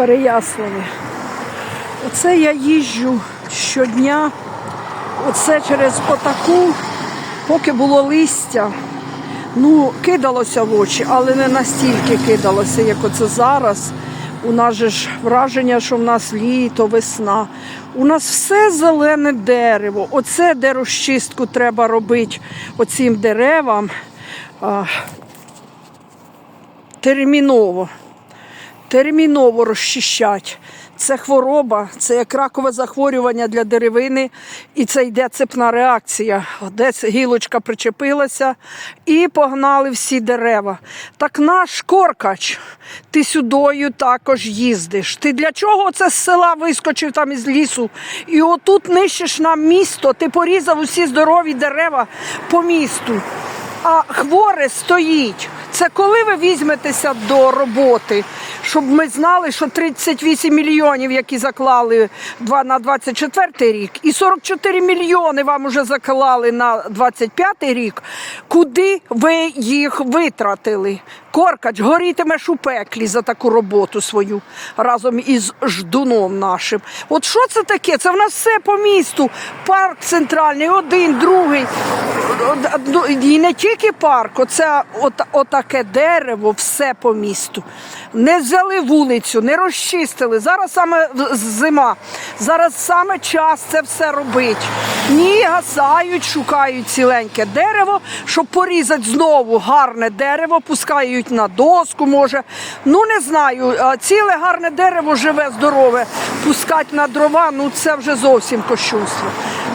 Переяславі. Оце я їжджу щодня, оце через отаку, поки було листя. Ну, кидалося в очі, але не настільки кидалося, як оце зараз. У нас же ж враження, що в нас літо, весна. У нас все зелене дерево. Оце де розчистку треба робити оцим деревам а, терміново терміново розчищать. Це хвороба, це як ракове захворювання для деревини, і це йде цепна реакція. Десь гілочка причепилася і погнали всі дерева. Так наш коркач, ти сюдою також їздиш. Ти для чого це з села вискочив там із лісу? І отут нищиш нам місто, ти порізав усі здорові дерева по місту. А хворе стоїть. Це коли ви візьметеся до роботи, щоб ми знали, що 38 мільйонів, які заклали на 24 рік, і 44 мільйони вам уже заклали на 25 рік. Куди ви їх витратили? Коркач горітимеш у пеклі за таку роботу свою разом із ждуном нашим. От що це таке? Це в нас все по місту. Парк центральний, один, другий. Ну, І не тільки парк, оце от, отаке дерево, все по місту. Не взяли вулицю, не розчистили. Зараз саме зима. Зараз саме час це все робити. Ні, гасають, шукають ціленьке дерево, щоб порізати знову гарне дерево, пускають на доску, може. Ну не знаю. Ціле гарне дерево живе, здорове. Пускати на дрова, ну це вже зовсім кощунство.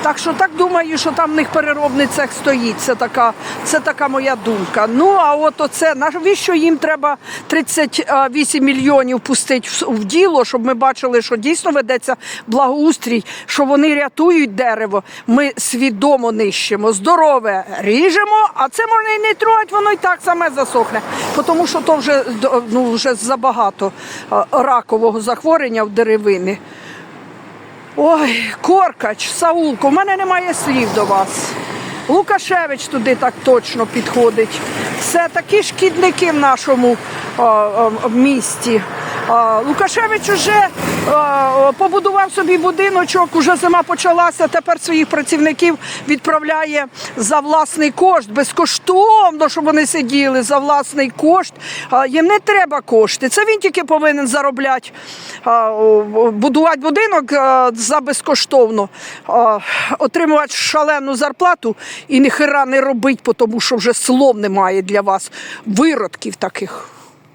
Так що так думаю, що там в них переробний цех стоїть. Це така, це така моя думка. Ну а от оце навіщо їм треба 38 мільйонів пустити в, діло, щоб ми бачили, що дійсно ведеться благоустрій, що вони рятують дерево. Ми свідомо нищимо. Здорове ріжемо, а це можна і не трогати, воно і так саме засохне. Тому що то вже ну, вже забагато ракового захворювання в деревини. Ой, Коркач, Саулко, у мене немає слів до вас. Лукашевич туди так точно підходить. Це такі шкідники в нашому о, о, місті. Лукашевич уже побудував собі будиночок, уже зима почалася. Тепер своїх працівників відправляє за власний кошт, безкоштовно, щоб вони сиділи за власний кошт. Їм не треба кошти. Це він тільки повинен заробляти, будувати будинок за безкоштовно, отримувати шалену зарплату і ніхера не робити, тому що вже слов немає для вас виродків таких.